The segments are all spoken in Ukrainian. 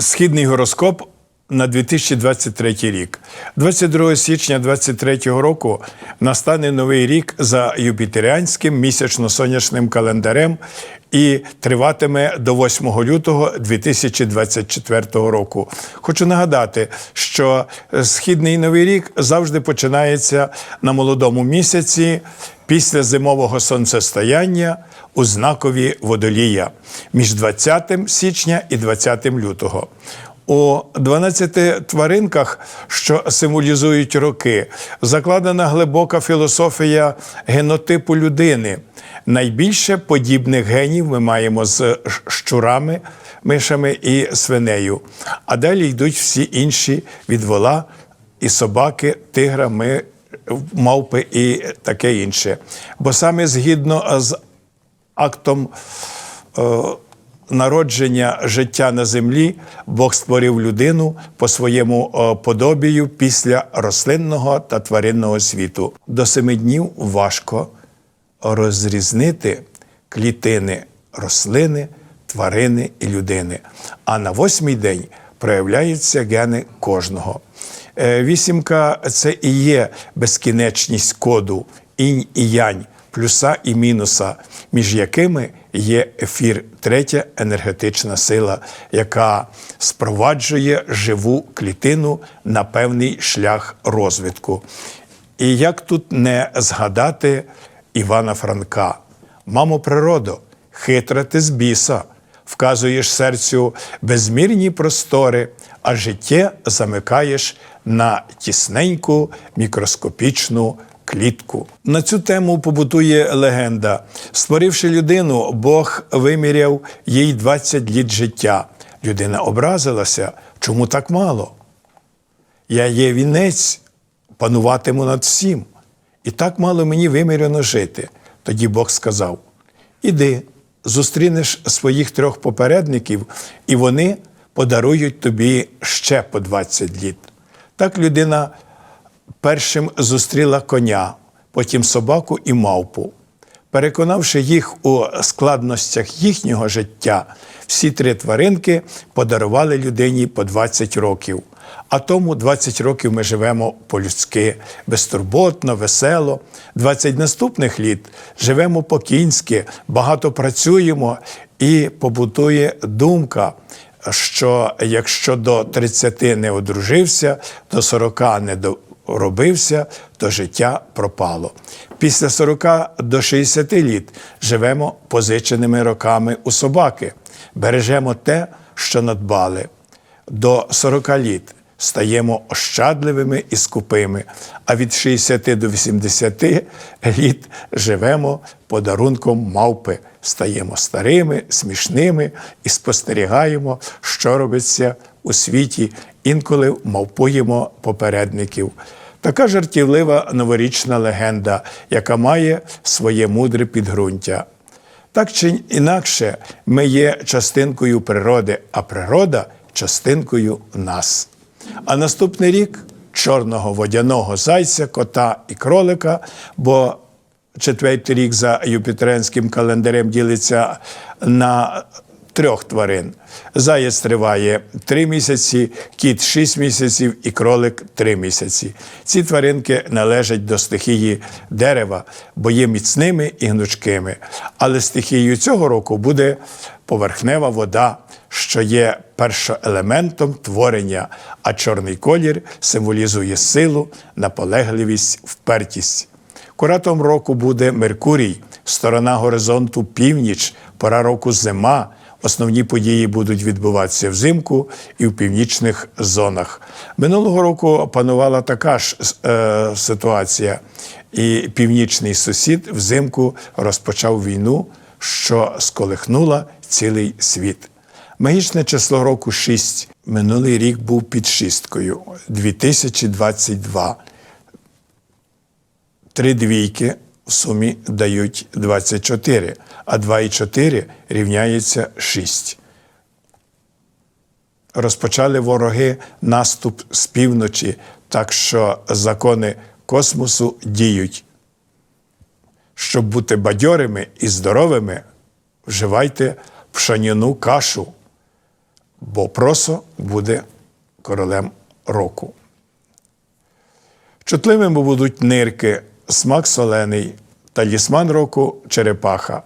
Східний гороскоп на 2023 рік. 22 січня 2023 року настане новий рік за юпітеріанським місячно-сонячним календарем і триватиме до 8 лютого 2024 року. Хочу нагадати, що східний новий рік завжди починається на молодому місяці після зимового сонцестояння у знакові водолія між 20 січня і 20 лютого. У 12 тваринках, що символізують роки, закладена глибока філософія генотипу людини. Найбільше подібних генів ми маємо з щурами, мишами і свинею. А далі йдуть всі інші від вола і собаки, тигра, ми, мавпи і таке інше. Бо саме згідно з актом е, народження життя на землі Бог створив людину по своєму е, подобію після рослинного та тваринного світу. До семи днів важко розрізнити клітини рослини, тварини і людини. А на восьмий день проявляються гени кожного. Е, Вісімка це і є безкінечність коду, інь і янь, плюса і мінуса, між якими є ефір, третя енергетична сила, яка спроваджує живу клітину на певний шлях розвитку. І як тут не згадати Івана Франка, мамо природо, хитра ти з біса, вказуєш серцю безмірні простори, а життя замикаєш на тісненьку мікроскопічну клітку. На цю тему побутує легенда. Створивши людину, Бог виміряв їй 20 літ життя. Людина образилася, чому так мало? Я є вінець, пануватиму над всім. І так мало мені виміряно жити. Тоді Бог сказав: Іди, зустрінеш своїх трьох попередників, і вони подарують тобі ще по 20 літ. Так людина першим зустріла коня, потім собаку і мавпу. Переконавши їх у складностях їхнього життя, всі три тваринки подарували людині по 20 років. А тому 20 років ми живемо по-людськи, безтурботно, весело. 20 наступних літ живемо по-кінськи, багато працюємо і побутує думка, що якщо до 30 не одружився, до 40 не доробився, то життя пропало. Після 40 до 60 літ живемо позиченими роками у собаки, бережемо те, що надбали. До 40 літ стаємо ощадливими і скупими, а від 60 до 80 літ живемо подарунком мавпи, стаємо старими, смішними і спостерігаємо, що робиться у світі, інколи мавпуємо попередників. Така жартівлива новорічна легенда, яка має своє мудре підґрунтя. Так чи інакше, ми є частинкою природи, а природа частинкою нас. А наступний рік чорного водяного зайця, кота і кролика, бо четвертий рік за юпітеренським календарем ділиться на трьох тварин. Заєць триває три місяці, кіт шість місяців і кролик три місяці. Ці тваринки належать до стихії дерева, бо є міцними і гнучкими. Але стихією цього року буде поверхнева вода, що є першоелементом творення, а чорний колір символізує силу, наполегливість, впертість. Куратом року буде Меркурій, сторона горизонту північ, пора року зима. Основні події будуть відбуватися взимку і в північних зонах. Минулого року панувала така ж е, ситуація, і північний сусід взимку розпочав війну, що сколихнула цілий світ. Магічне число року 6. Минулий рік був під шісткою 2022. Три двійки в сумі дають 24, а 2 і 4 рівняється 6. Розпочали вороги наступ з півночі, так що закони космосу діють. Щоб бути бадьорими і здоровими, вживайте пшеняну кашу. бо просо буде королем року. Чутливими будуть нирки, смак солений, талісман року черепаха.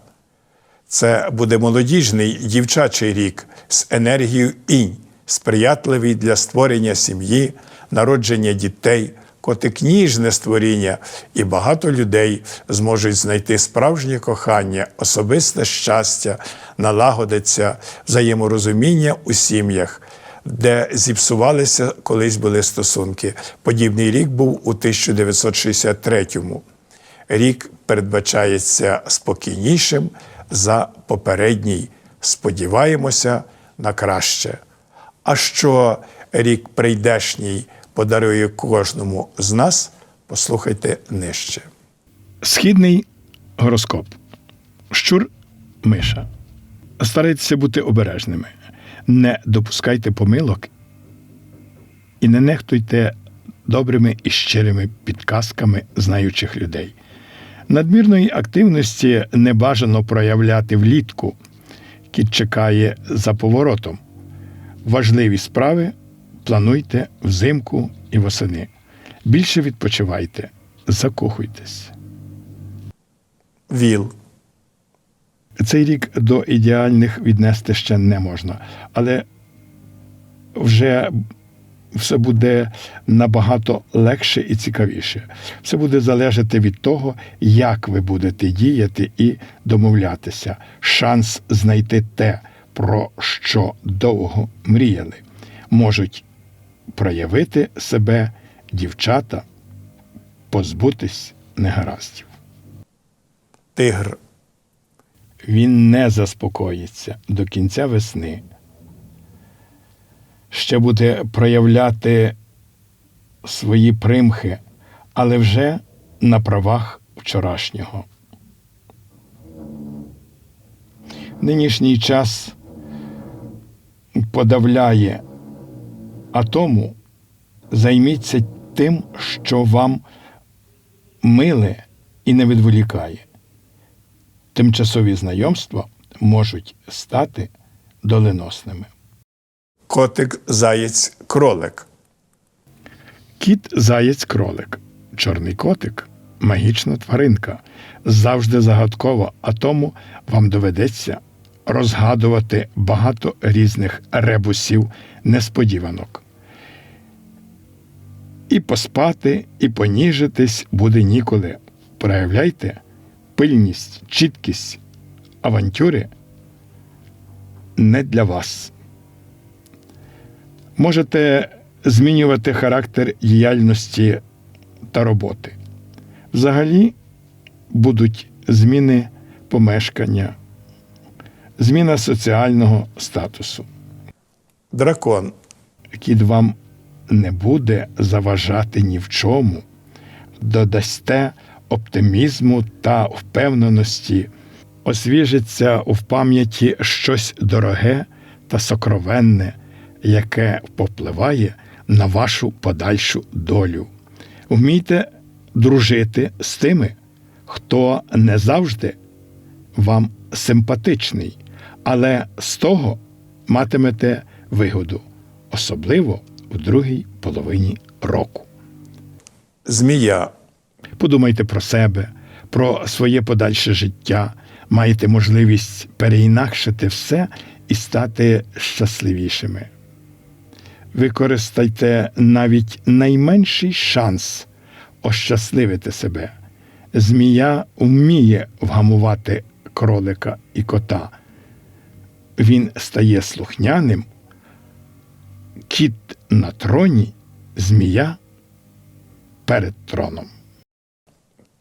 Це буде молодіжний дівчачий рік з енергією інь, сприятливий для створення сім'ї, народження дітей, котик ніжне створіння, і багато людей зможуть знайти справжнє кохання, особисте щастя, налагодиться взаєморозуміння у сім'ях, де зіпсувалися колись були стосунки. Подібний рік був у 1963-му. Рік передбачається спокійнішим за попередній. Сподіваємося на краще. А що рік прийдешній подарує кожному з нас, послухайте нижче. Східний гороскоп. Щур Миша. Старайтеся бути обережними. Не допускайте помилок і не нехтуйте добрими і щирими підказками знаючих людей. Надмірної активності не бажано проявляти влітку. Кіт чекає за поворотом. Важливі справи плануйте взимку і восени. Більше відпочивайте, закохуйтесь. Віл. Цей рік до ідеальних віднести ще не можна, але вже все буде набагато легше і цікавіше. Все буде залежати від того, як ви будете діяти і домовлятися. Шанс знайти те, про що довго мріяли, можуть проявити себе дівчата, позбутись негараздів. Тигр. Він не заспокоїться до кінця весни. Ще буде проявляти свої примхи, але вже на правах вчорашнього. Нинішній час подавляє, а тому займіться тим, що вам миле і не відволікає тимчасові знайомства можуть стати доленосними. Котик, заєць, кролик. Кіт, заєць, кролик, чорний котик магічна тваринка, завжди загадкова, а тому вам доведеться розгадувати багато різних ребусів несподіванок. І поспати, і поніжитись буде ніколи. Проявляйте пильність, чіткість, авантюри не для вас. Можете змінювати характер діяльності та роботи. Взагалі будуть зміни помешкання, зміна соціального статусу. Дракон. Кіт вам не буде заважати ні в чому, додасте оптимізму та впевненості, освіжиться в пам'яті щось дороге та сокровенне, яке попливає на вашу подальшу долю. Вмійте дружити з тими, хто не завжди вам симпатичний, але з того матимете вигоду, особливо в другій половині року. Змія. Подумайте про себе, про своє подальше життя, маєте можливість переінакшити все і стати щасливішими. Використайте навіть найменший шанс ощасливити себе. Змія вміє вгамувати кролика і кота. Він стає слухняним. Кіт на троні, змія перед троном.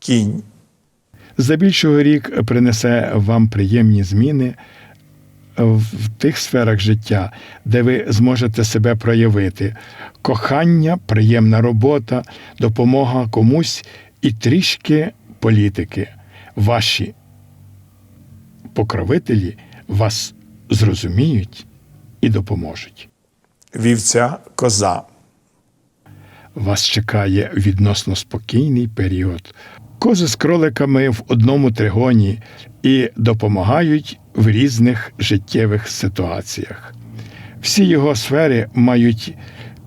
Кінь. Здебільшого рік принесе вам приємні зміни в тих сферах життя, де ви зможете себе проявити. Кохання, приємна робота, допомога комусь і трішки політики. Ваші покровителі вас зрозуміють і допоможуть. Вівця. Коза. Вас чекає відносно спокійний період. Кози з кроликами в одному тригоні і допомагають в різних життєвих ситуаціях. Всі його сфери мають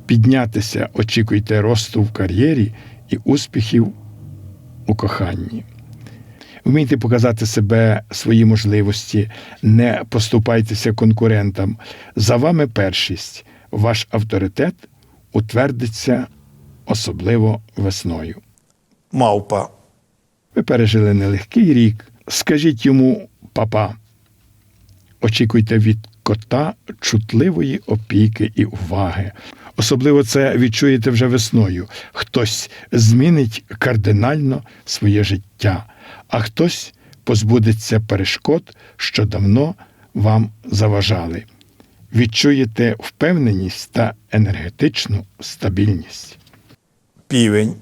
піднятися. Очікуйте росту в кар'єрі і успіхів у коханні. Вмійте показати себе, свої можливості, не поступайтеся конкурентам. За вами першість. Ваш авторитет утвердиться особливо весною. Мавпа. Ви пережили нелегкий рік. Скажіть йому, папа, очікуйте від кота чутливої опіки і уваги. Особливо це відчуєте вже весною. Хтось змінить кардинально своє життя, а хтось позбудеться перешкод, що давно вам заважали. Відчуєте впевненість та енергетичну стабільність. Півень.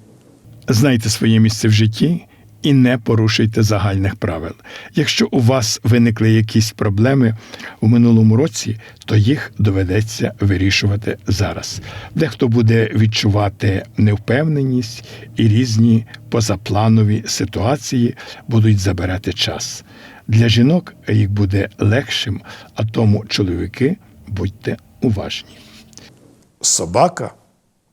Знайте своє місце в житті і не порушуйте загальних правил. Якщо у вас виникли якісь проблеми у минулому році, то їх доведеться вирішувати зараз. Дехто буде відчувати невпевненість і різні позапланові ситуації будуть забирати час. Для жінок рік буде легшим, а тому чоловіки будьте уважні. Собака.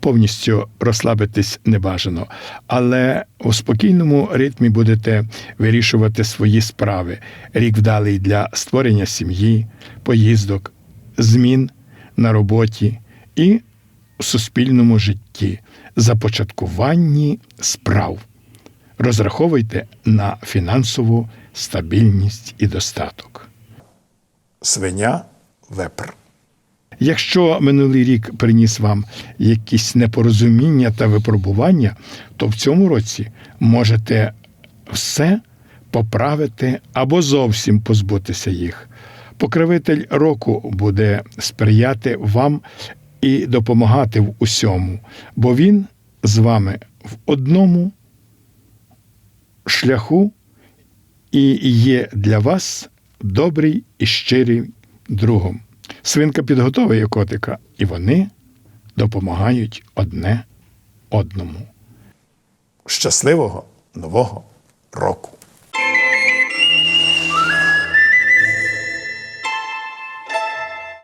Повністю розслабитись не бажано, але у спокійному ритмі будете вирішувати свої справи. Рік вдалий для створення сім'ї, поїздок, змін на роботі і у суспільному житті, започаткуванні справ. Розраховуйте на фінансову стабільність і достаток. Свиня. Вепр. Якщо минулий рік приніс вам якісь непорозуміння та випробування, то в цьому році можете все поправити або зовсім позбутися їх. Покровитель року буде сприяти вам і допомагати в усьому, бо він з вами в одному шляху і є для вас добрий і щирий другом. Свинка підготовує котика, і вони допомагають одне одному. Щасливого нового року.